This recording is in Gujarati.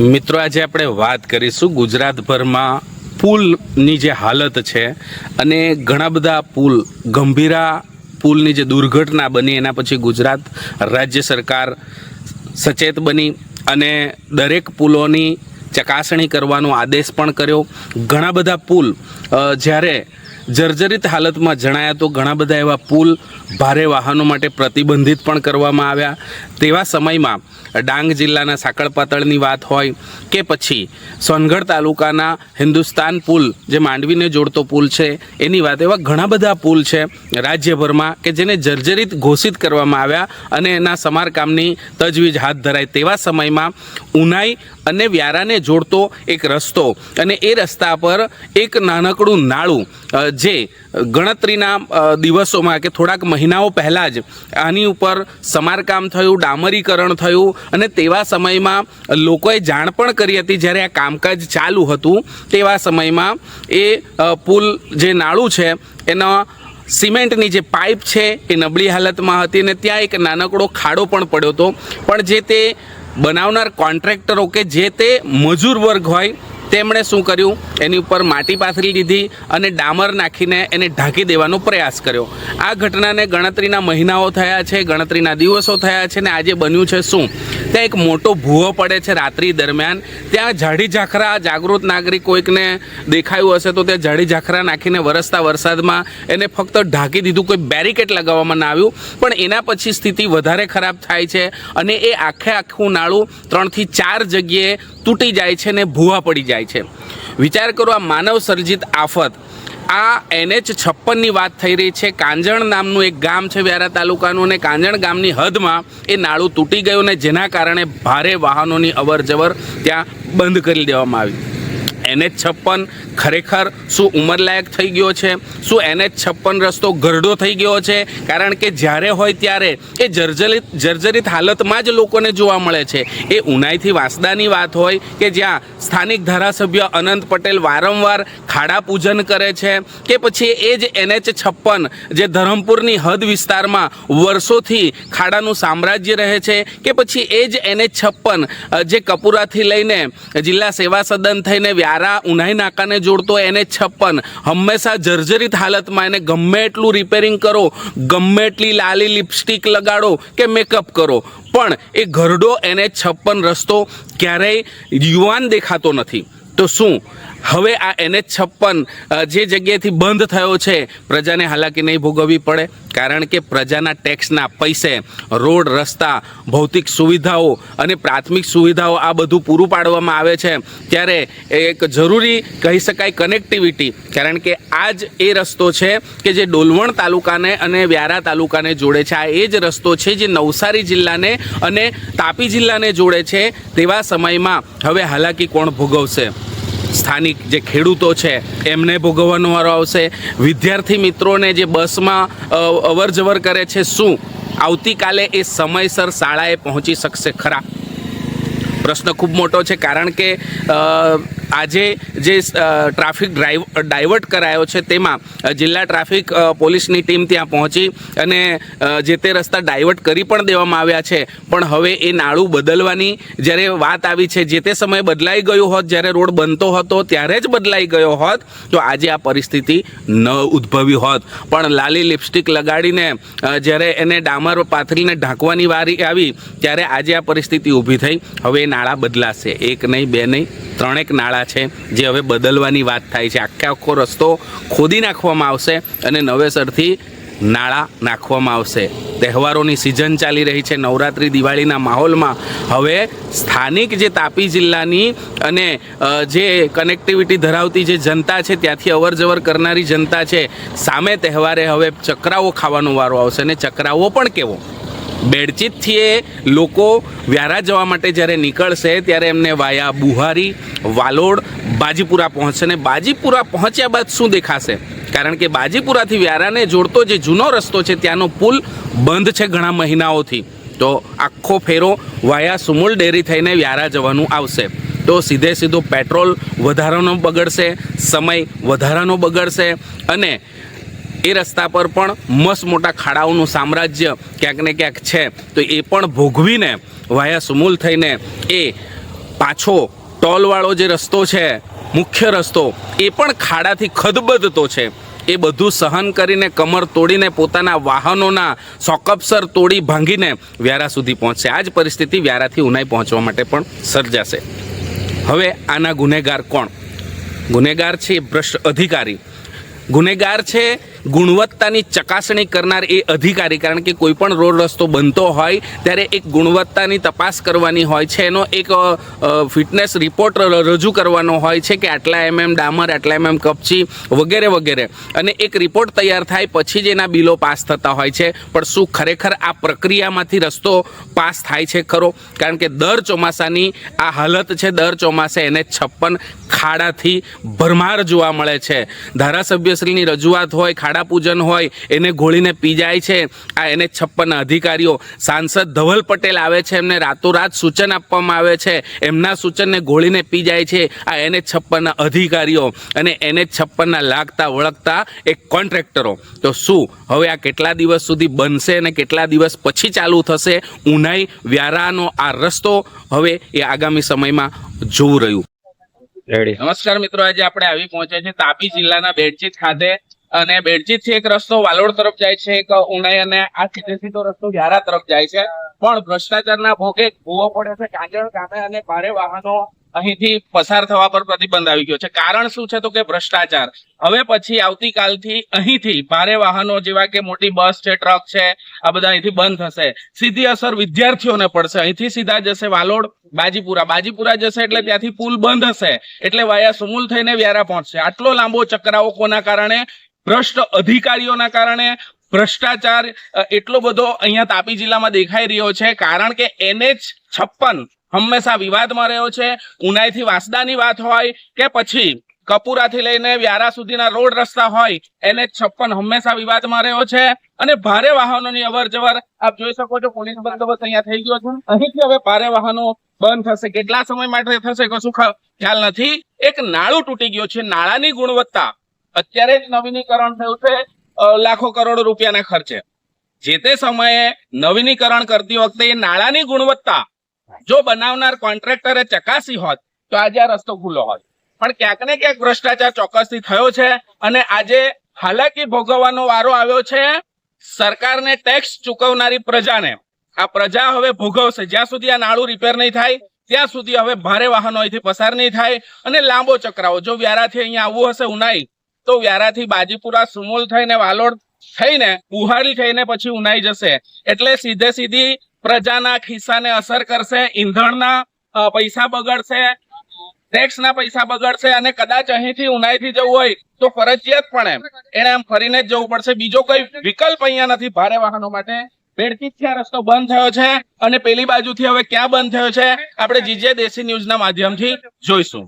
મિત્રો, આજે આપણે વાત કરીશું ગુજરાતભરમાં પુલની જે હાલત છે અને ઘણા બધા પુલ, ગંભીરા પુલની જે દુર્ઘટના બની, એના પછી ગુજરાત રાજ્ય સરકાર સચેત બની અને દરેક પુલોની ચકાસણી કરવાનો આદેશ પણ કર્યો. ઘણા બધા પુલ જ્યારે જર્જરિત હાલતમાં જણાયા તો ઘણા બધા એવા પુલ ભારે વાહનો માટે પ્રતિબંધિત પણ કરવામાં આવ્યા. તેવા સમયમાં ડાંગ જિલ્લાના સાંકળપાતળની વાત હોય કે પછી સોનગઢ તાલુકાના હિન્દુસ્તાન પુલ જે માંડવીને જોડતો પુલ છે, એની વાત એવા ઘણા બધા પુલ છે રાજ્યભરમાં કે જેને જર્જરિત ઘોષિત કરવામાં આવ્યા અને એના સમારકામની તજવીજ હાથ ધરાય તેવા સમયમાં ઉનાઈ અને વ્યારાને જોડતો એક રસ્તો અને એ રસ્તા પર એક નાનકડું નાળું જે ગણતરીના દિવસોમાં કે થોડાક મહિનાઓ પહેલાં જ આની ઉપર સમારકામ થયું, ડામરીકરણ થયું અને તેવા સમયમાં લોકોએ જાણ પણ કરી હતી જ્યારે આ કામકાજ ચાલુ હતું, તેવા સમયમાં એ પુલ જે નાળું છે, એના સિમેન્ટની જે પાઇપ છે એ નબળી હાલતમાં હતી અને ત્યાં એક નાનકડો ખાડો પણ પડ્યો હતો. પણ જે તે બનાવનાર કોન્ટ્રાક્ટરો કે જે તે મજૂર વર્ગ હોય તેમણે શું કર્યું? એની ઉપર માટી પાથરી લીધી અને ડામર નાખીને એને ઢાંકી દેવાનો પ્રયાસ કર્યો. આ ઘટનાને ગણતરીના મહિનાઓ થયા છે, ગણતરીના દિવસો થયા છે ને આજે બન્યું છે શું? ત્યાં એક મોટો ભૂવો પડે છે રાત્રિ દરમિયાન. ત્યાં જાડી ઝાખરા જાગૃત નાગરિક કોઈકને દેખાયું હશે તો ત્યાં જાડી ઝાખરા નાખીને વરસતા વરસાદમાં એને ફક્ત ઢાંકી દીધું, કોઈ બેરિકેડ લગાવવામાં ના આવ્યું. પણ એના પછી સ્થિતિ વધારે ખરાબ થાય છે અને એ આખે આખું નાળું ત્રણથી ચાર જગ્યાએ તૂટી જાય છે ને ભૂવા પડી જાય છે. વિચાર કરો આ માનવ સર્જિત આફત. આ એનએચ છપ્પનની વાત થઈ રહી છે. કાંજણ નામનું એક ગામ છે વ્યારા તાલુકાનું અને કાંજણ ગામની હદમાં એ નાળું તૂટી ગયું ને જેના કારણે ભારે વાહનોની અવર જવર ત્યાં બંધ કરી દેવામાં આવી. એનએચ છપ્પન ખરેખર શું ઉંમરલાયક થઈ ગયો છે? શું એનએચ છપ્પન રસ્તો ગરડો થઈ ગયો છે? કારણ કે જ્યારે હોય ત્યારે એ જર્જરિત જર્જરિત હાલતમાં જ લોકોને જોવા મળે છે. એ ઉનાઈથી વાંસદાની વાત હોય કે જ્યાં સ્થાનિક ધારાસભ્ય અનંત પટેલ વારંવાર ખાડા પૂજન કરે છે કે પછી એ જ એનએચ છપ્પન જે ધરમપુરની હદ વિસ્તારમાં વર્ષોથી ખાડાનું સામ્રાજ્ય રહે છે કે પછી એ જ એનએચ છપ્પન જે કપુરાથી લઈને જિલ્લા સેવા સદન થઈને વ્યારા ઉનાઈ નાકાને જોડતો એને છપ્પન. હંમેશા જર્જરિત હાલતમાં એને ગમે એટલું રિપેરિંગ કરો, ગમે એટલી લાલી લિપસ્ટિક લગાડો કે મેકઅપ કરો. પણ એ ઘરડો એને છપ્પન રસ્તો ક્યારેય યુવાન દેખાતો નથી. તો શું? હવે આ એનએચ છપ્પન જે જગ્યાએથી બંધ થયો છે, પ્રજાને હાલાકી નહીં ભોગવવી પડે, કારણ કે પ્રજાના ટેક્સના પૈસે રોડ, રસ્તા, ભૌતિક સુવિધાઓ અને પ્રાથમિક સુવિધાઓ આ બધું પૂરું પાડવામાં આવે છે. ત્યારે એક જરૂરી કહી શકાય કનેક્ટિવિટી કારણ કે આ જ એ રસ્તો છે કે જે ડોલવણ તાલુકાને અને વ્યારા તાલુકાને જોડે છે. આ એ જ રસ્તો છે જે નવસારી જિલ્લાને અને તાપી જિલ્લાને જોડે છે. તેવા સમયમાં હવે હાલાકી કોણ ભોગવશે? સ્થાનિક જે ખેડૂતો છે, એમને ભોગવવાનો વારો આવશે. વિદ્યાર્થી મિત્રોને જે બસમાં અવર જવર કરે છે, શું? આવતીકાલે એ સમયસર શાળાએ પહોંચી શકશે ખરા? પ્રશ્ન ખૂબ મોટો છે, કારણ કે આજે જે ટ્રાફિક ડ્રાઈવ ડાયવર્ટ કરાયો છે તેમાં જિલ્લા ટ્રાફિક પોલીસની ટીમ ત્યાં પહોંચી અને જે તે રસ્તા ડાયવર્ટ કરી પણ દેવામાં આવ્યા છે. પણ હવે એ નાળું બદલવાની જ્યારે વાત આવી છે, જે તે સમયે બદલાઈ ગયું હોત, જ્યારે રોડ બનતો હતો, ત્યારે જ બદલાઈ ગયો હોત, તો આજે આ પરિસ્થિતિ ન ઉદ્ભવી હોત. પણ લાલી લિપસ્ટિક લગાડીને જ્યારે એને ડામર પાથરીને ઢાંકવાની વારી આવી, ત્યારે આજે આ પરિસ્થિતિ ઊભી થઈ. હવે એ નાળા બદલાશે. એક નહીં, બે નહીં. ત્રણેક નાળા છે, જે હવે બદલવાની વાત થાય છે. આખે આખો રસ્તો ખોદી નાખવામાં આવશે અને નવેસરથી નાળા નાખવામાં આવશે. તહેવારોની સિઝન ચાલી રહી છે, નવરાત્રિ, દિવાળીના માહોલમાં. હવે સ્થાનિક જે તાપી જિલ્લાની અને જે કનેક્ટિવિટી ધરાવતી જે જનતા છે, ત્યાંથી અવર જવર કરનારી જનતા છે, સામે તહેવારે હવે ચકરાઓ ખાવાનો વારો આવશે. અને ચકરાવો પણ કેવો? બેડચીતથી એ લોકો વ્યારા જવા માટે જ્યારે નીકળશે, ત્યારે એમને વાયા બુહારી, વાલોડ, બાજીપુરા પહોંચશે અને બાજીપુરા પહોંચ્યા બાદ શું દેખાશે? કારણ કે બાજીપુરાથી વ્યારાને જોડતો જે જૂનો રસ્તો છે, ત્યાંનો પુલ બંધ છે ઘણા મહિનાઓથી. તો આખો ફેરો વાયા સુમુલ ડેરી થઈને વ્યારા જવાનું આવશે. તો સીધે સીધો પેટ્રોલ વધારાનો બગડશે, સમય વધારાનો બગડશે અને એ રસ્તા પર પણ મસ્ત મોટા ખાડાઓનું સામ્રાજ્ય ક્યાંક ને ક્યાંક છે. તો એ પણ ભોગવીને વાયા સુમૂલ થઈને એ પાછો ટોલવાળો જે રસ્તો છે, મુખ્ય રસ્તો, એ પણ ખાડાથી ખદબદતો છે. એ બધું સહન કરીને કમર તોડીને પોતાના વાહનોના સોકપસર તોડી ભાંગીને વ્યારા સુધી પહોંચશે. આ જ પરિસ્થિતિ વ્યારાથી ઉનાઈ પહોંચવા માટે પણ સર્જાશે. હવે આના ગુનેગાર કોણ? ગુનેગાર છે એ ભ્રષ્ટ અધિકારી. ગુનેગાર છે ગુણવત્તાની ચકાસણી કરનાર એ અધિકારી, કારણ કે કોઈ પણ રોડ રસ્તો બનતો હોય ત્યારે એક ગુણવત્તાની તપાસ કરવાની હોય છે. એનો એક ફિટનેસ રિપોર્ટ રજૂ કરવાનો હોય છે કે આટલા એમએમ ડામર, આટલા એમએમ કપચી વગેરે વગેરે. અને એક રિપોર્ટ તૈયાર થાય પછી જ એના બિલો પાસ થતા હોય છે. પણ શું ખરેખર આ પ્રક્રિયામાંથી રસ્તો પાસ થાય છે ખરો? કારણ કે દર ચોમાસાની આ હાલત છે, દર ચોમાસે એને છપ્પન ખાડાથી ભરમાર જોવા મળે છે. ધારાસભ્યશ્રીની રજૂઆત હોય ખાડા પૂજન હોય એને ઘોળીને પી જાય છે. આ એને છપ્પન અધિકારીઓ. સાંસદ ધવલ પટેલ આવે છે એમને રાતોરાત સૂચન આપવામાં આવે છે. એમના સૂચનને ઘોળીને પી જાય છે. આ એને છપ્પન અધિકારીઓ અને એને છપ્પનના લાગતા વળગતા એક કોન્ટ્રાક્ટરો. તો શું? હવે આ કેટલા દિવસ સુધી બનશે અને કેટલા દિવસ પછી ચાલુ થશે? ઉનાઈ વ્યારાનો આ રસ્તો હવે એ આગામી સમયમાં જોવું રહ્યું. નમસ્કાર મિત્રો આજે આપણે આવી પહોંચ્યા છે તાપી જિલ્લાના બેડચીત ખાતે. અને બેડજીત એક રસ્તો વાલોડ તરફ જાય છે, એક ઉનાઈ અને આ સીધે સીધો રસ્તો વ્યારા તરફ જાય છે. પણ ભ્રષ્ટાચારના ભોગે ભૂવો પડે છે, કાંજણ ગામે અને ભારે વાહનો અહીંથી પસાર થવા પર પ્રતિબંધ આવી ગયો છે. કારણ શું છે તો કે ભ્રષ્ટાચાર. હવે પછી આવતીકાલથી અહીંથી ભારે વાહનો જેવા કે મોટી બસ છે, ટ્રક છે, આ બધા અહીંથી બંધ થશે. સીધી અસર વિદ્યાર્થીઓને પડશે. અહીંથી સીધા જશે વાલોડ બાજીપુરા. બાજીપુરા જશે એટલે ત્યાંથી પુલ બંધ હશે. એટલે વાયા સુમુલ થઈને વ્યારા પહોંચશે. આટલો લાંબો ચક્રાવો કોના કારણે? ભ્રષ્ટ અધિકારીઓના કારણે ભ્રષ્ટાચાર એટલો બધો અહીંયા તાપી જિલ્લામાં દેખાઈ રહ્યો છે. કારણ કે એનએચ છપ્પન હંમેશા વિવાદમાં રહ્યો છે. ઉનાઈથી વાસદાની વાત હોય કે પછી કપુરાથી લઈને વ્યારા સુધીના રોડ રસ્તા હોય, એનએચ છપ્પન હંમેશા વિવાદમાં રહ્યો છે. અને ભારે વાહનોની અવર જવર આપ જોઈ શકો છો, પોલીસ બંદોબસ્ત અહીંયા થઈ ગયો છે. અહીંથી હવે ભારે વાહનો બંધ થશે. કેટલા સમય માટે થશે કશું ખ્યાલ નથી. એક નાળું તૂટી ગયું છે. નાળાની ગુણવત્તા અત્યારે જ નવીનીકરણ થયું છે લાખો કરોડો રૂપિયાના ખર્ચે. જે તે સમયે નવીનીકરણ કરતી વખતે એ નાળાની ગુણવત્તા, જો બનાવનાર કોન્ટ્રાક્ટરે ચકાસી હોત, તો આજે આ રસ્તો ખુલ્લો હોત. પણ ક્યાંક ને ક્યાંક ભ્રષ્ટાચાર ચોક્કસથી થયો છે અને આજે હાલાકી ભોગવવાનો વારો આવ્યો છે, સરકારને ટેક્સ ચૂકવનારી પ્રજાને. આ પ્રજા હવે ભોગવશે. જ્યાં સુધી આ નાળું રિપેર નહીં થાય, ત્યાં સુધી હવે ભારે વાહનો અહીંથી પસાર નહીં થાય અને લાંબો ચક્રાવો. જો વ્યારાથી અહીંયા આવવું હશે ઉનાઈ તો વ્યારાથી બાજીપુરા સુમુલ થઈને વાલોડ થઈને, બુહારી થઈને પછી ઉનાઈ જશે. એટલે સીધે સીધી પ્રજાના ખિસ્સાને અસર કરશે, ઈંધણના પૈસા બગડશે, ટેક્સના પૈસા બગડશે અને કદાચ અહીંથી ઉનાઈથી જવું હોય તો ફરજિયાતપણે એને આમ ફરીને જ જવું પડશે. બીજો કોઈ વિકલ્પ અહીંયા નથી. ભારે વાહનો માટે બેડકીથી આ રસ્તો બંધ થયો છે અને પેલી બાજુથી હવે ક્યાં બંધ થયો છે? આપણે જીજે દેશી ન્યૂઝના માધ્યમથી જોઈશું.